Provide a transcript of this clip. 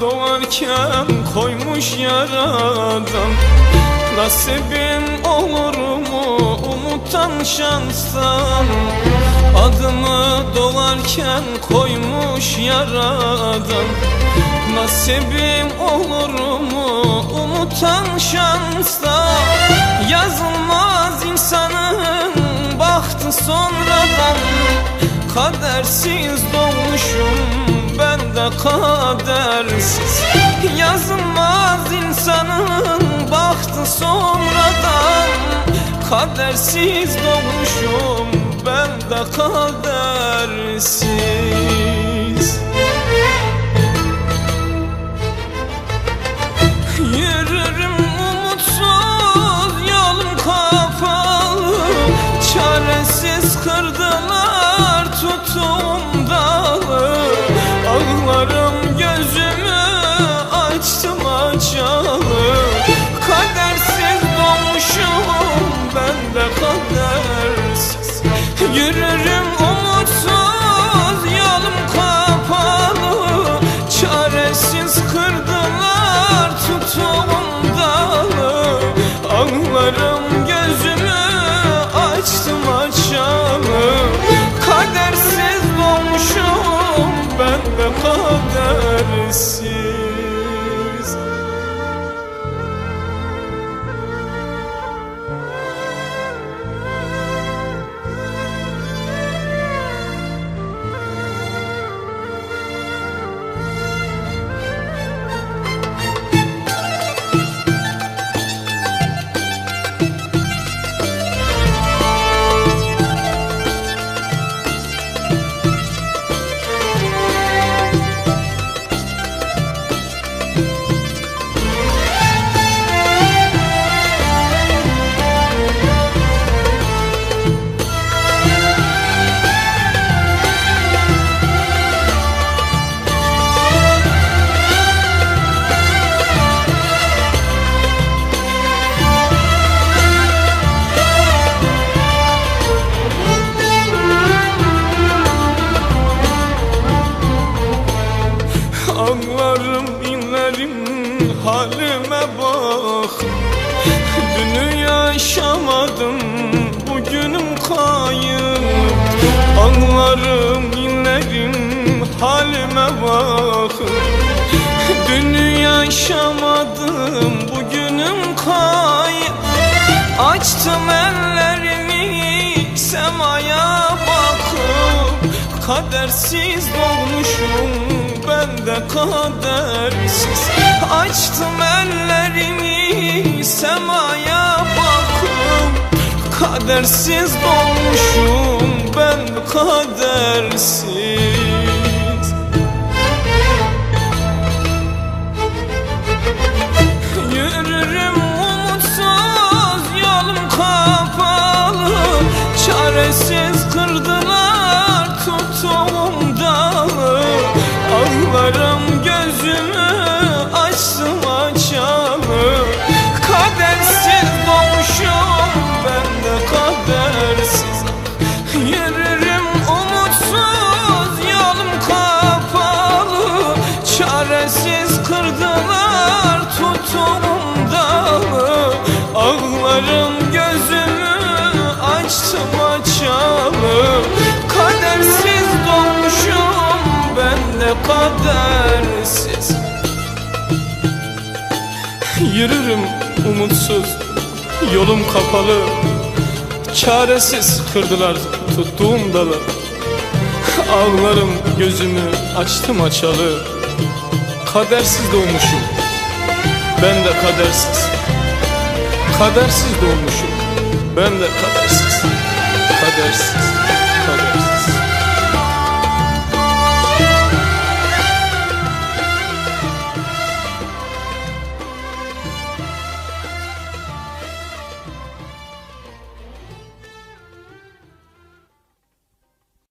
doğarken koymuş yaradan. Nasibim olur mu umutan şanstan Adımı doğarken koymuş yaradan. Nasibim olur mu umutan şanstan Yazılmaz insanın bahtı sonradan. Kadersiz doğmuşum de kadersiz. Yazılmaz insanın bahtı sonradan. Kadersiz doğmuşum ben de kadersiz. Yürürüm umutsuz yolum kapalı. Çaresiz kırdılar İnlerim halime bak. Dünü yaşamadım bugünüm kayıp. Ağlarım inlerim halime bak. Dünü yaşamadım bugünüm kayıp. Açtım ellerimi semaya bakıp. Kadersiz doğmuşum ben de kadersiz Açtım ellerimi semaya bakıp Kadersiz doğmuşum ben de kadersiz tutum dalı Ağlarım gözümü açtım açalı Kadersiz doğmuşum ben de kadersiz. Yürürüm umutsuz yolum kapalı. Çaresiz kırdılar tuttuğum dalı. Ağlarım gözümü açtım açalı. Kadersiz doğmuşum Ben de kadersiz. Kadersiz doğmuşum. Ben de kadersiz. Kadersiz. Kadersiz